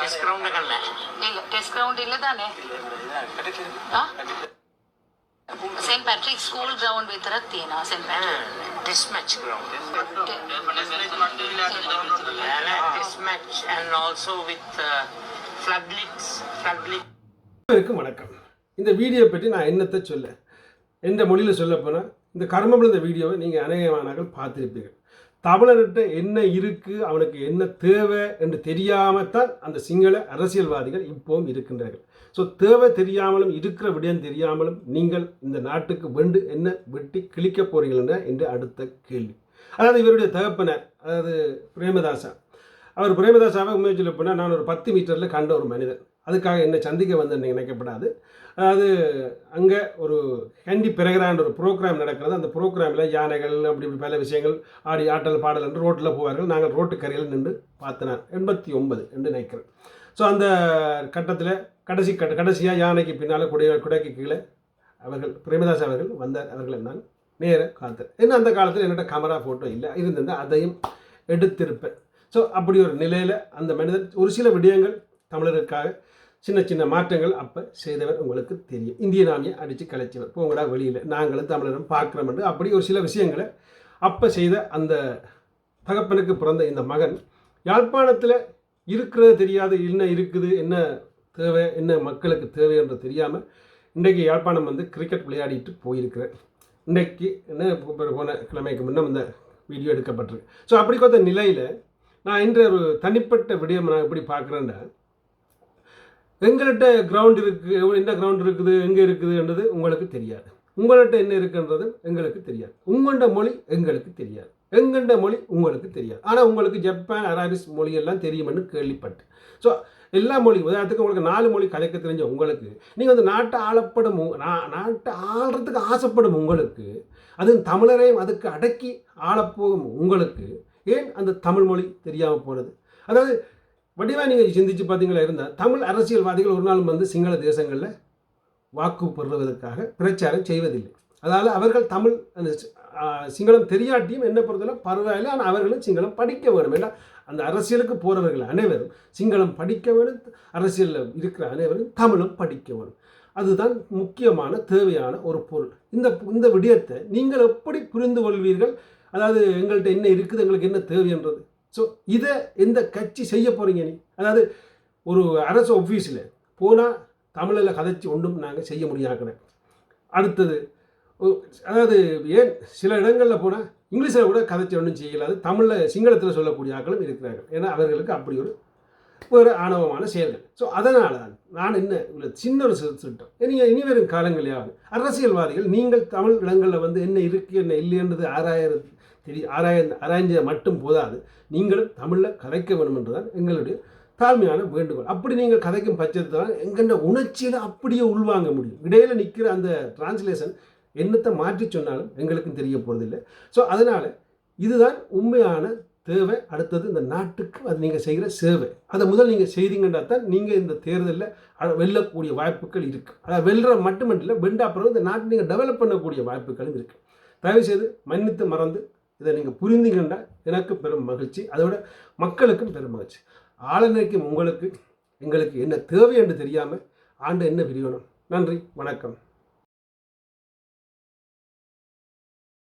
Test கிரவுண்டுகள்ல நீங்க test ground இல்ல தானே? Saint Patrick school ground with Rathina saint Patrick test match ground test match and also with floodlights floodlit வணக்கம். இந்த video பற்றி நான் என்னத்தை சொல்ல எந்த மொழியில் சொல்ல போனால் இந்த கர்மம் இந்த வீடியோவை நீங்கள் அநேகமானாக்கள் பார்த்துருப்பீர்கள். தமிழர்கிட்ட என்ன இருக்குது அவனுக்கு என்ன தேவை என்று தெரியாமல் தான் அந்த சிங்கள அரசியல்வாதிகள் இப்போவும் இருக்கின்றார்கள். ஸோ தேவை தெரியாமலும் இருக்கிற விடயம் தெரியாமலும் நீங்கள் இந்த நாட்டுக்கு வெண்டு என்ன வெட்டி கிழிக்க போறீங்களா என்று அடுத்த கேள்வி. அதாவது இவருடைய தகப்பனர் அதாவது பிரேமதாசா. அவர் பிரேமதாசாவை உண்மையை சொல்ல போனால் நான் ஒரு பத்து மீட்டரில் கண்ட ஒரு மனிதன். அதுக்காக என்னை சந்திக்க வந்தேன்னு நினைக்கப்படாது. அது அங்கே ஒரு ஹேண்டி பிறகுறான்ற ஒரு ப்ரோக்ராம் நடக்கிறது. அந்த ப்ரோக்ராமில் யானைகள் அப்படி இப்படி பல விஷயங்கள் ஆடி ஆட்டல் பாடல் என்று ரோட்டில் போவார்கள். நாங்கள் ரோட்டு கரையில் நின்று பார்த்தனர். எண்பத்தி ஒன்பது என்று நினைக்கிறேன். ஸோ அந்த கட்டத்தில் கடைசி கட்ட கடைசியாக யானைக்கு பின்னால் குடை குடைக்கு கீழே அவர்கள் பிரேமதாஸ் அவர்கள் வந்தார். அவர்களை நான் நேராக காத்தேன். ஏன்னா அந்த காலத்தில் என்னோட கேமரா ஃபோட்டோ இல்லை. இருந்திருந்தால் அதையும் எடுத்திருப்பேன். ஸோ அப்படி ஒரு நிலையில் அந்த மனிதன் ஒரு சில விடயங்கள் தமிழருக்காக சின்ன சின்ன மாற்றங்கள் அப்போ செய்தவர் உங்களுக்கு தெரியும். இந்திய நாமியை அடித்து கலைச்சவர். போங்கடா வெளியில். நாங்களும் தமிழரும் பார்க்குறோம் என்று அப்படி ஒரு சில விஷயங்களை அப்போ செய்த அந்த தகப்பனுக்கு பிறந்த இந்த மகன் யாழ்ப்பாணத்தில் இருக்கிறது தெரியாது என்ன இருக்குது என்ன தேவை என்ன மக்களுக்கு தேவை என்று தெரியாமல் இன்றைக்கு யாழ்ப்பாணம் வந்து கிரிக்கெட் விளையாடிட்டு போயிருக்கிறேன் இன்றைக்கு என்ன போன கிழமைக்கு முன்னே இந்த வீடியோ எடுக்கப்பட்டிருக்கு. ஸோ அப்படி கொடுத்த நிலையில் நான் இன்று ஒரு தனிப்பட்ட விடயம் நான் எப்படி பார்க்குறேன்னா எங்கள்கிட்ட கிரவுண்ட் இருக்குது என்ன கிரவுண்ட் இருக்குது எங்கே இருக்குதுன்றது உங்களுக்கு தெரியாது. உங்கள்கிட்ட என்ன இருக்குன்றது எங்களுக்கு தெரியாது. உங்கள்கிட்ட மொழி எங்களுக்கு தெரியாது. எங்கண்ட மொழி உங்களுக்கு தெரியாது. ஆனால் உங்களுக்கு ஜப்பான் அராபிஸ் மொழியெல்லாம் தெரியும்னு கேள்விப்பட்டேன் ஸோ எல்லா மொழி உதாரணத்துக்கு உங்களுக்கு நாலு மொழி கதைக்க தெரிஞ்ச உங்களுக்கு நீங்கள் வந்து நாட்டை ஆளப்படும் நாட்டை ஆள்றதுக்கு ஆசைப்படும் உங்களுக்கு அதுவும் தமிழரையும் அதுக்கு அடக்கி ஆளப்போகும் உங்களுக்கு ஏன் அந்த தமிழ் மொழி தெரியாமல் போனது? அதாவது வடிவா நீங்கள் சிந்திச்சு பார்த்தீங்களா இருந்தால் தமிழ் அரசியல்வாதிகள் ஒரு நாள் வந்து சிங்கள தேசங்களில் வாக்கு பெறுவதற்காக பிரச்சாரம் செய்வதில்லை. அதாவது அவர்கள் தமிழ் அந்த சிங்களம் தெரியாட்டியும் என்ன பொறுத்தவரை பரவாயில்லை. ஆனால் அவர்களும் சிங்களம் படிக்க வேணும் ஏன்னா அந்த அரசியலுக்கு போகிறவர்கள் அனைவரும் சிங்களம் படிக்க வேணும் அரசியலில் இருக்கிற அனைவரும் தமிழும் படிக்க வேணும் அதுதான் முக்கியமான தேவையான ஒரு பொருள். இந்த இந்த விடயத்தை நீங்கள் எப்படி புரிந்து கொள்வீர்கள்? அதாவது எங்கள்கிட்ட என்ன இருக்குது? எங்களுக்கு என்ன தேவைன்றது ஸோ இதை எந்த கட்சி செய்ய போகிறீங்க நீ? அதாவது ஒரு அரசு ஆஃபீஸில் போனால் தமிழில் கதைச்சி ஒன்றும் நாங்கள் செய்ய முடியாதுன்னு அடுத்தது அதாவது ஏன் சில இடங்களில் போனால் இங்கிலீஷில் கூட கதைச்சி ஒன்றும் செய்யலாது தமிழில் சிங்களத்தில் சொல்லக்கூடிய ஆக்களும் இருக்கிறார்கள். ஏன்னா அவர்களுக்கு அப்படி ஒரு ஒரு ஆணவமான செயல்கள். ஸோ அதனால தான் நான் என்ன உள்ள சின்ன ஒரு சி- திட்டம் நீங்கள் இனி வரும் காலங்களிலாவது அரசியல்வாதிகள் நீங்கள் தமிழ் இடங்களில் வந்து என்ன இருக்குது என்ன இல்லைன்றது ஆராயிறது தெரிய ஆராய ஆராய்ஞ்சது மட்டும் போதாது. நீங்களும் தமிழில் கதைக்க வேண்டும் என்றுதான் எங்களுடைய தாழ்மையான வேண்டுகோள். அப்படி நீங்கள் கதைக்கும் பட்சத்தில் எங்கண்ட உணர்ச்சியில் அப்படியே உள்வாங்க முடியும். இடையில் நிற்கிற அந்த டிரான்ஸ்லேஷன் என்னத்தை மாற்றி சொன்னாலும் எங்களுக்கும் தெரிய போகிறதில்லை ஸோ அதனால் இதுதான் உண்மையான தேவை. அடுத்தது இந்த நாட்டுக்கு அது நீங்கள் செய்கிற சேவை. அதை முதல் நீங்கள் செய்தீங்கன்னா தான் நீங்கள் இந்த தேர்தலில் வெல்லக்கூடிய வாய்ப்புகள் இருக்குது அதாவது வெல்ற மட்டுமல்ல வெண்டா பிறகு இந்த நாட்டை நீங்கள் டெவலப் பண்ணக்கூடிய வாய்ப்புகளும் இருக்குது தயவுசெய்து மன்னித்து மறந்து இதை நீங்கள் புரிந்தீங்கன்னா எனக்கு பெரும் மகிழ்ச்சி. அதோட மக்களுக்கும் பெரும் மகிழ்ச்சி. ஆளுநருக்கும் உங்களுக்கு எங்களுக்கு என்ன தேவை என்று தெரியாமல் ஆண்டு என்ன பிரியணும் நன்றி வணக்கம்.